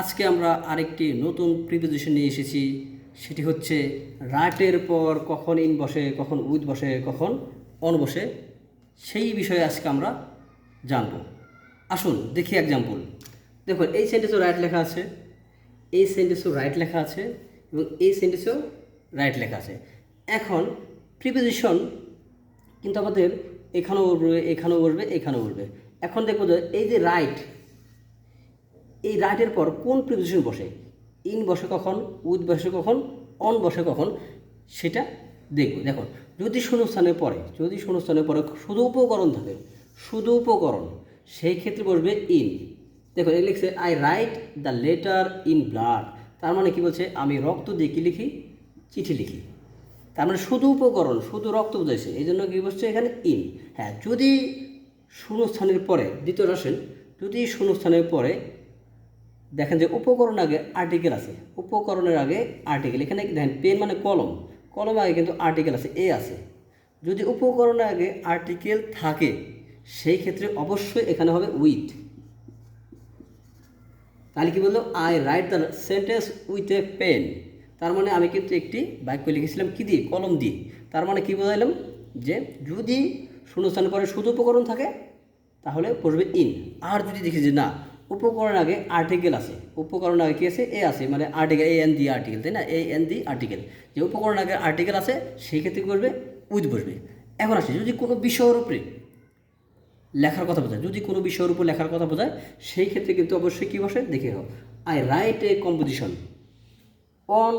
আজকে আমরা আরেকটি নতুন প্রিপোজিশন নিয়ে এসেছি। সেটি হচ্ছে রাটের পর কখন ইন বসে, কখন উইথ বসে, কখন অন বসে, সেই বিষয়ে আজকে আমরা জানব। আসুন, দেখি এক্সাম্পল দেখুন, এই সেন্টেন্সেও রাইট লেখা আছে, এই সেন্টেন্সেও রাইট লেখা আছে, এবং এই সেন্টেন্সেও রাইট লেখা আছে। এখন প্রিপোজিশন কিন্তু আমাদের এখানেও উঠবে এখানেও উঠবে এখানেও উঠবে। এখন দেখব যে, এই যে রাইট এই রাইটের পর কোন প্রিপোজিশন বসে? ইন বসে কখন? উইথ বসে কখন? অন বসে কখন? সেটা দেখব। দেখো, যদি শূন্যস্থানে পড়ে, যদি শূন্যস্থানে পড়ে, শুধু উপকরণ থাকে, শুধু উপকরণ, সেই ক্ষেত্রে বসবে ইন। দেখো এই লিখছে I write the letter in blood তার মানে কি বলছে? আমি রক্ত দিয়ে কি লিখি? চিঠি লিখি। তার মানে শুধু উপকরণ, শুধু রক্ত বোঝাইছে। এই জন্য কী বসছে এখানে? ইন। হ্যাঁ যদি শূন্যস্থানের পরে দ্বিতীয় আসেন, যদি শূন্যস্থানের পরে দেখেন যে উপকরণ আগে আর্টিকেল আছে। উপকরণের আগে আর্টিকেল এখানে দেখেন পেন মানে কলম। কলম আগে কিন্তু আর্টিকেল আছে এ আছে। যদি উপকরণের আগে আর্টিকেল থাকে, সেই ক্ষেত্রে অবশ্যই এখানে হবে উইথ তাহলে কি বলল? I write the sentence with a pen তার মানে আমি কিন্তু একটি বাক্য লিখেছিলাম কি দিয়ে? কলম দিয়ে। তার মানে কি বোঝাইলাম? যে যদি শূন্যস্থানের পরে শুধু উপকরণ থাকে, তাহলে পড়বে ইন আর যদি দেখি যে না উপকরণ আগে আর্টিকেল আছে। উপকরণ আগে কি আছে? এ আছে মানে article A N the article তাই না? এ এন দি আর্টিকেল যে উপকরণ আগে আর্টিকেল আছে, সেই ক্ষেত্রে করবে উইথ বসবে। এখন আসে, যদি কোনো বিষয়ের উপরে লেখার কথা বোঝায়, যদি কোনো বিষয়ের উপর লেখার কথা বোঝায়, সেই ক্ষেত্রে কিন্তু অবশ্যই কী বসে? দেখে হোক I write a composition on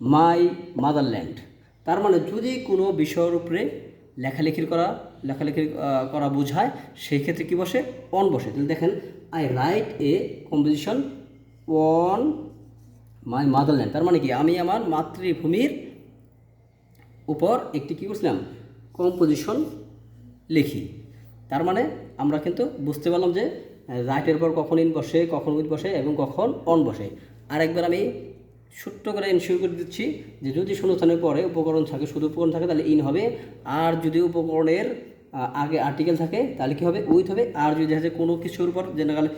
my motherland তার মানে যদি কোনো বিষয়ের উপরে লেখালেখির করা লেখালেখি আহ, করা বোঝায় সেই ক্ষেত্রে কী বসে? অন বসে। তাহলে দেখেন I write a composition on my motherland তার মানে কি? আমি আমার মাতৃভূমির উপর একটি কী করছিলাম? কম্পোজিশন লিখি। তার মানে আমরা কিন্তু বুঝতে পারলাম যে রাইটের পর কখন ইন বসে কখন উইথ বসে এবং কখন অন বসে। আরেকবার আমি ছোট্ট করে এনশিওর করে দিচ্ছি যে যদি শূন্যস্থানের পরে উপকরণ থাকে, শুধু উপকরণ থাকে, তাহলে ইন হবে। আর যদি উপকরণের আগে আর্টিকেল থাকে, তাহলে কী হবে? উইথ হবে। আর যদি আছে কোনো কিছুর উপর জেনারেল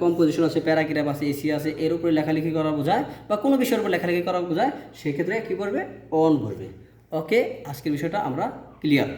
কম্পোজিশন আছে প্যারাগ্রাফ আছে এসি আছে, এর উপরে লেখালেখি করা বোঝায় বা কোনো বিষয়ের উপর লেখালেখি করা বোঝায়, সেক্ষেত্রে কী করবে? অন বসবে ওকে আজকের বিষয়টা আমরা ক্লিয়ার